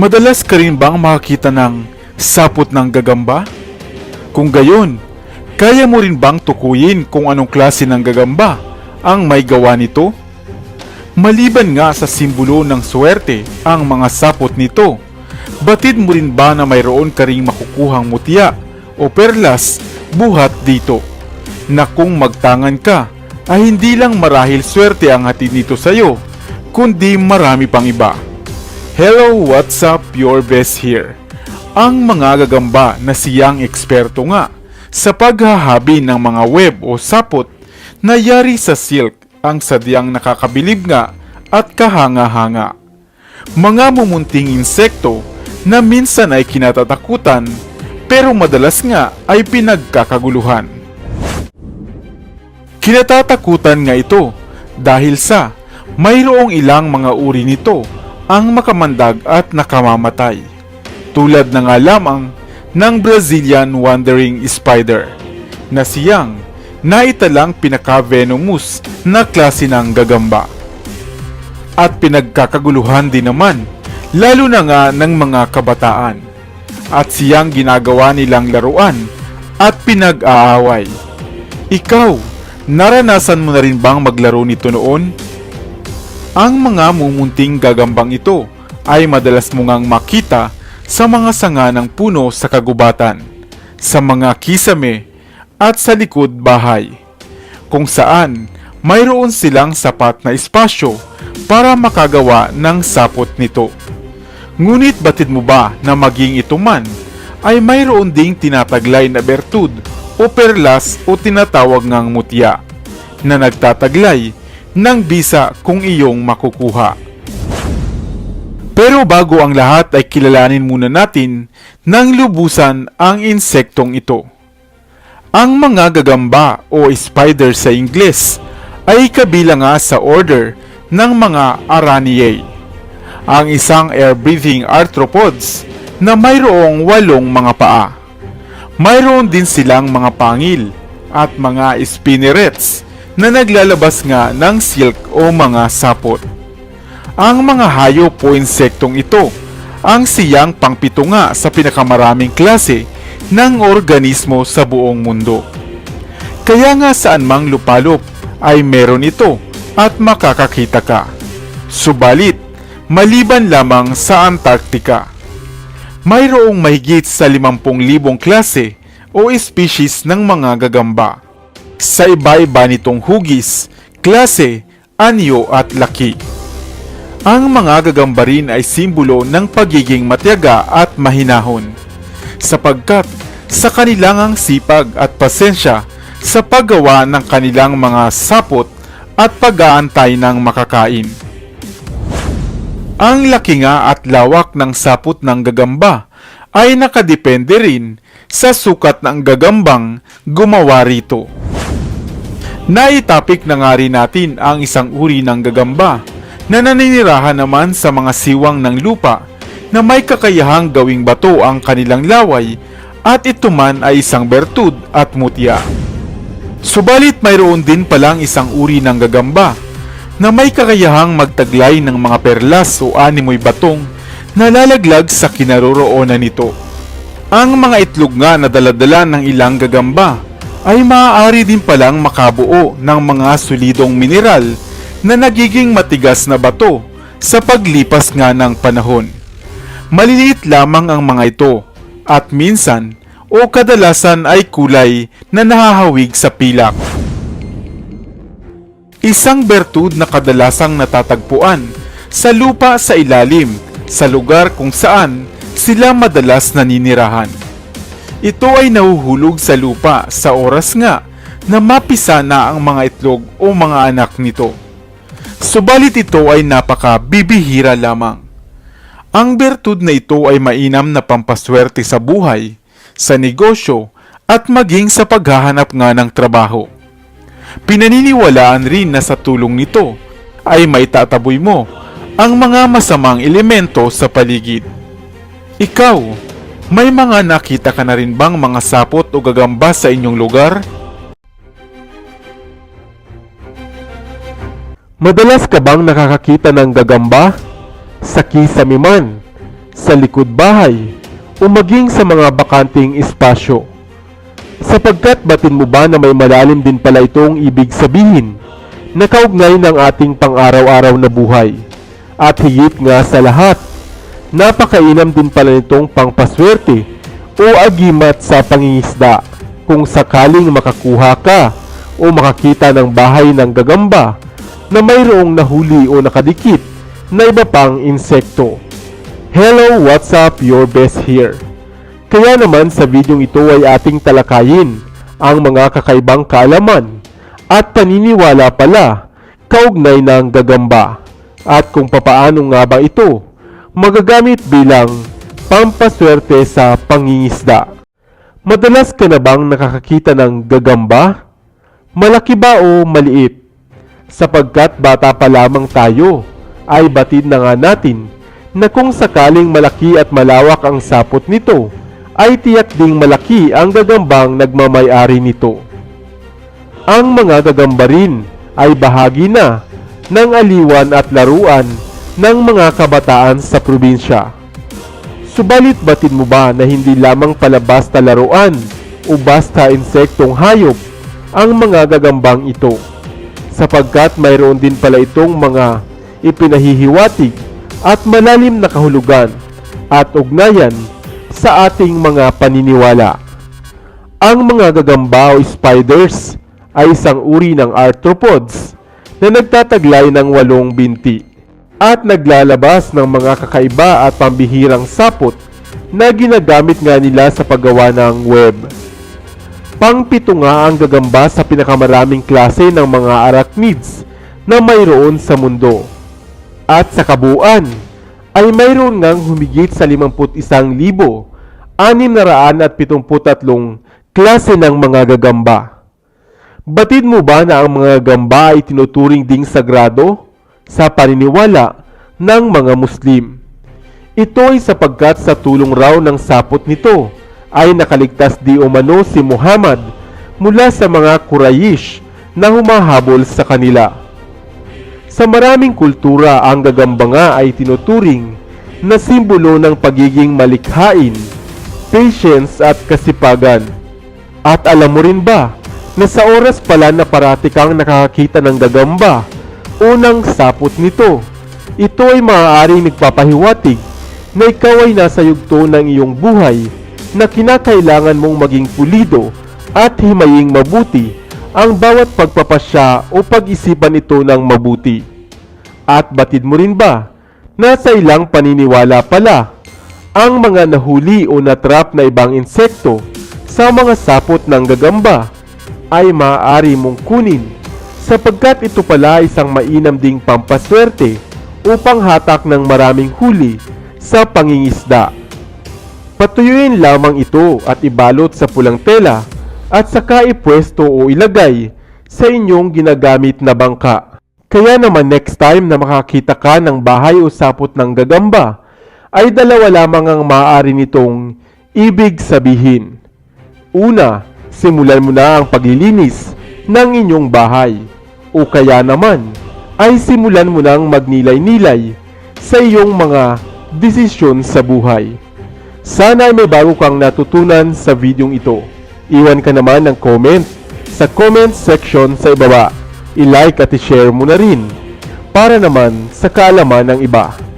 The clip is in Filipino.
Madalas ka rin bang makakita ng sapot ng gagamba? Kung gayon, kaya mo rin bang tukuyin kung anong klase ng gagamba ang may gawa nito? Maliban nga sa simbolo ng swerte ang mga sapot nito, batid mo rin ba na mayroon ka ring makukuhang mutya o perlas buhat dito? Na kung magtangan ka, ay hindi lang marahil swerte ang hatid nito sa'yo, kundi marami pang iba. Hello, what's up? Your best here. Ang mga gagamba na siyang eksperto nga sa paghahabi ng mga web o sapot na yari sa silk ang sadyang nakakabilib nga at kahanga-hanga. Mga mumunting insekto na minsan ay kinatatakutan pero madalas nga ay pinagkakaguluhan. Kinatatakutan nga ito dahil sa mayroong ilang mga uri nito ang makamandag at nakamamatay. Tulad na nga lamang ng Brazilian Wandering Spider na siyang naitalang pinaka-venomous na klase ng gagamba. At pinagkakaguluhan din naman lalo na nga ng mga kabataan at siyang ginagawa nilang laruan at pinag-aaway. Ikaw, naranasan mo na rin bang maglaro nito noon? Ang mga mumunting gagambang ito ay madalas mo makita sa mga sanga ng puno sa kagubatan, sa mga kisame at sa likod bahay, kung saan mayroon silang sapat na espasyo para makagawa ng sapot nito. Ngunit batid mo ba na maging ito man ay mayroon ding tinataglay na bertud o perlas o tinatawag ngang mutya na nagtataglay ng bisa kung iyong makukuha. Pero bago ang lahat ay kilalanin muna natin ng lubusan ang insektong ito. Ang mga gagamba o spider sa Ingles ay kabilang nga sa order ng mga Araniae. Ang isang air-breathing arthropods na mayroong walong mga paa. Mayroon din silang mga pangil at mga spinnerets na naglalabas nga ng silk o mga sapot. Ang mga hayop o insektong ito ang siyang pangpito nga sa pinakamaraming klase ng organismo sa buong mundo. Kaya nga saan mang lupalop ay meron ito at makakakita ka. Subalit, maliban lamang sa Antarctica. Mayroong mahigit sa 50,000 klase o species ng mga gagamba. Sa iba-iba nitong hugis, klase, anyo at laki. Ang mga gagamba rin ay simbolo ng pagiging matyaga at mahinahon. Sapagkat sa kanilang sipag at pasensya sa paggawa ng kanilang mga sapot at pag-aantay ng makakain. Ang laki nga at lawak ng sapot ng gagamba ay nakadepende rin sa sukat ng gagambang gumawa rito. Naitapik na nga rin natin ang isang uri ng gagamba na naninirahan naman sa mga siwang ng lupa na may kakayahang gawing bato ang kanilang laway at ito man ay isang bertud at mutya. Subalit mayroon din palang isang uri ng gagamba na may kakayahang magtaglay ng mga perlas o animoy batong na lalaglag sa kinaroroonan nito. Ang mga itlog nga na daladala ng ilang gagamba ay maaari din palang makabuo ng mga solidong mineral na nagiging matigas na bato sa paglipas nga ng panahon. Maliliit lamang ang mga ito at minsan o kadalasan ay kulay na nahahawig sa pilak. Isang bertud na kadalasang natatagpuan sa lupa sa ilalim sa lugar kung saan sila madalas naninirahan. Ito ay nahuhulog sa lupa sa oras nga na mapisa na ang mga itlog o mga anak nito. Subalit ito ay napaka bibihira lamang. Ang bertud na ito ay mainam na pampaswerte sa buhay, sa negosyo, at maging sa paghahanap nga ng trabaho. Pinaniniwalaan rin na sa tulong nito ay maitataboy mo ang mga masamang elemento sa paligid. Ikaw, may mga nakita ka na rin bang mga sapot o gagamba sa inyong lugar? Madalas ka bang nakakakita ng gagamba? Sa kisame man, sa likod bahay, o maging sa mga bakanting espasyo. Sapagkat batin mo ba na may malalim din pala itong ibig sabihin na kaugnay ng ating pang-araw-araw na buhay. At higit nga sa lahat, napakainam din pala nitong pangpaswerte o agimat sa pangingisda kung sakaling makakuha ka o makakita ng bahay ng gagamba na mayroong nahuli o nakadikit na iba pang insekto. Hello, what's up? Your best here. Kaya naman sa videong ito ay ating talakayin ang mga kakaibang kaalaman at paniniwala pala kaugnay ng gagamba at kung papaano nga ba ito magagamit bilang pampaswerte sa pangingisda. Madalas ka na bang nakakakita ng gagamba? Malaki ba o maliit? Sapagkat bata pa lamang tayo, ay batid na nga natin na kung sakaling malaki at malawak ang sapot nito, ay tiyak ding malaki ang gagambang nagmamayari nito. Ang mga gagamba rin ay bahagi na ng aliwan at laruan ng mga kabataan sa probinsya. Subalit batid mo ba na hindi lamang pala basta laruan o basta insektong hayop ang mga gagambang ito? Sapagkat mayroon din pala itong mga ipinahihiwatig at malalim na kahulugan at ugnayan sa ating mga paniniwala. Ang mga gagamba o spiders ay isang uri ng arthropods na nagtataglay ng walong binti at naglalabas ng mga kakaiba at pambihirang sapot na ginagamit nga nila sa paggawa ng web. Pangpito nga ang gagamba sa pinakamaraming klase ng mga arachnids na mayroon sa mundo. At sa kabuuan, ay mayroon ngang humigit sa 51,673 klase ng mga gagamba. Batid mo ba na ang mga gamba ay tinuturing ding sagrado sa paniniwala ng mga Muslim? Ito ay sapagkat sa tulong raw ng sapot nito ay nakaligtas di umano si Muhammad mula sa mga Quraysh na humahabol sa kanila. Sa maraming kultura, ang gagamba nga ay tinuturing na simbolo ng pagiging malikhain, patience at kasipagan. At alam mo rin ba na sa oras pala na parati kang nakakakita ng gagamba, unang sapot nito, ito ay maaaring nagpapahiwatig na ikaw ay nasa yugto ng iyong buhay na kinakailangan mong maging pulido at himaying mabuti ang bawat pagpapasya o pag-isipan ito ng mabuti. At batid mo rin ba na sa ilang paniniwala pala ang mga nahuli o natrap na ibang insekto sa mga sapot ng gagamba ay maaari mong kunin sapagkat ito pala isang mainam ding pampaswerte upang hatak ng maraming huli sa pangingisda. Patuyuin lamang ito at ibalot sa pulang tela at saka ipwesto o ilagay sa inyong ginagamit na bangka. Kaya naman next time na makakita ka ng bahay o sapot ng gagamba, ay dalawa lamang ang maaari nitong ibig sabihin. Una, simulan mo na ang paglilinis ng inyong bahay. O kaya naman, ay simulan mo nang magnilay-nilay sa iyong mga desisyon sa buhay. Sana ay may bago kang natutunan sa videong ito. Iwan ka naman ng comment sa comment section sa ibaba. I-like at i-share mo na rin para naman sa kaalaman ng iba.